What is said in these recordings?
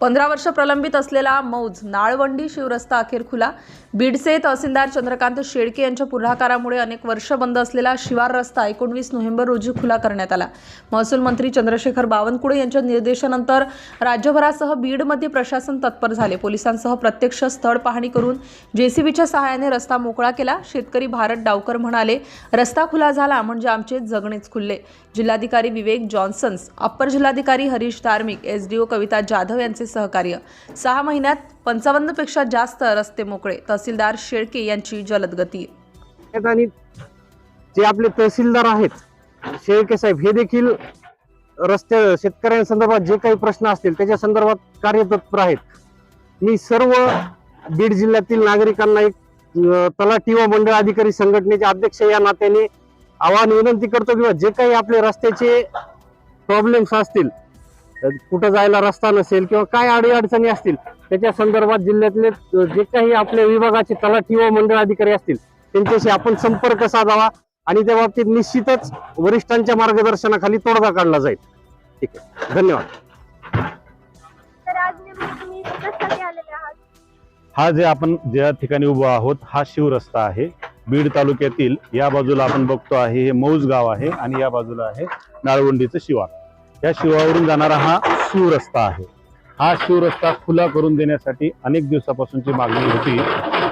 पंधरा वर्ष प्रलंबित असलेला मौज नाळवंडी शिवरस्ता अखेर खुला. बीडचे तहसीलदार चंद्रकांत शेळके यांच्या पुढाकारामुळे अनेक वर्ष बंद असलेला शिवार रस्ता एकोणवीस नोव्हेंबर रोजी खुला करण्यात आला. महसूल मंत्री चंद्रशेखर बावनकुळे यांच्या निर्देशानंतर राज्यभरासह बीडमध्ये प्रशासन तत्पर झाले. पोलिसांसह प्रत्यक्ष स्थळ पाहणी करून जेसीबीच्या सहाय्याने रस्ता मोकळा केला. शेतकरी भारत डावकर म्हणाले रस्ता खुला झाला म्हणजे आमचे जगणेच खुलले. जिल्हाधिकारी विवेक जॉन्सन्स अप्पर जिल्हाधिकारी हरीश धार्मिक एसडीओ कविता जाधव यांचे सहकार्य. सहा महिन्यात पंचावन्नपेक्षा जास्त रस्ते मोकळे तहसीलदार शेळके यांची जलद गती. आणि जे आपले तहसीलदार आहेत शेळके साहेब हे देखील रस्ते शेतकऱ्यांसंदर्भात जे काही प्रश्न असतील त्याच्या संदर्भात कार्यतत्पर आहेत. मी सर्व बीड जिल्ह्यातील नागरिकांना एक अं, तलाठी व मंडळ अधिकारी संघटनेचे अध्यक्ष या नात्याने आवाहन विनंती करतो किंवा जे काही आपले रस्त्याचे प्रॉब्लेम्स असतील कुठं जायला रस्ता नसेल किंवा काय अडी अडचणी असतील त्याच्या संदर्भात जिल्ह्यातले जे काही आपल्या विभागाचे तलाठी व मंडळ अधिकारी असतील त्यांच्याशी आपण संपर्क साधावा आणि त्या बाबतीत निश्चितच वरिष्ठांच्या मार्गदर्शनाखाली तोडगा काढला जाईल. ठीक आहे. धन्यवाद. आहात? हा जे आपण ज्या ठिकाणी उभा आहोत हा शिवरस्ता आहे. बीड तालुक्यातील या बाजूला आपण बघतो आहे हे मौज गाव आहे आणि या बाजूला आहे नाळवंडीचं शिवार. या शिवावरून जाणारा हा शिवरस्ता आहे. हा शिवरस्ता खुला करून देण्यासाठी अनेक दिवसापासूनची मागणी होती.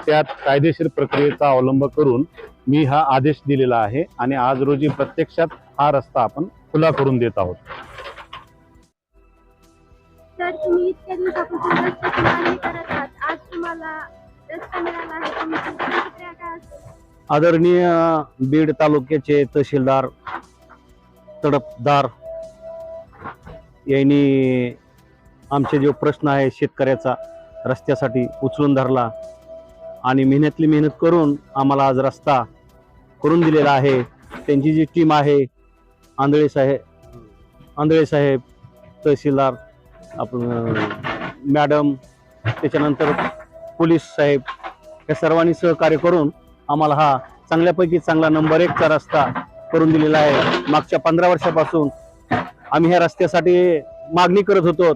त्यात कायदेशीर प्रक्रियेचा अवलंब करून मी हा आदेश दिलेला आहे आणि आज रोजी प्रत्यक्षात हा रस्ता आपण खुला करून देत आहोत. रस्ता आदरणीय बीड तालुक्याचे तहसीलदार तडपदार यांनी आमचे जो प्रश्न आहे शेतकऱ्याचा रस्त्यासाठी उचलून धरला आणि मेहनतली मेहनत करून आम्हाला आज रस्ता करून दिलेला आहे. त्यांची जी टीम आहे आंधळे साहेब आंधळे साहेब तहसीलदार आपण मॅडम त्याच्यानंतर पोलीस साहेब या सर्वांनी सहकार्य करून आम्हाला हा चांगल्यापैकी चांगला नंबर एकचा रस्ता करून दिलेला आहे. मागच्या पंधरा वर्षापासून आम्ही ह्या रस्त्यासाठी मागणी करत होतो.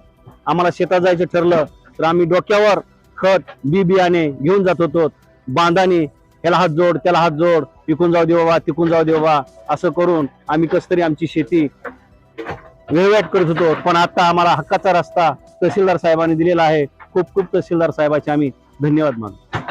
आम्हाला शेतात जायचं ठरलं तर आम्ही डोक्यावर खत बी बियाणे घेऊन जात होतो. बांधाने ह्याला हात जोड त्याला हात जोड इकून जाऊ दे बाबा तिकून जाऊ दे बाबा असं करून आम्ही कस तरी आमची शेती वेळवाट करत होतो. पण आता आम्हाला हक्काचा रस्ता तहसीलदार साहेबांनी दिलेला आहे. खूप खूप तहसीलदार साहेबाचे आम्ही धन्यवाद मानतो.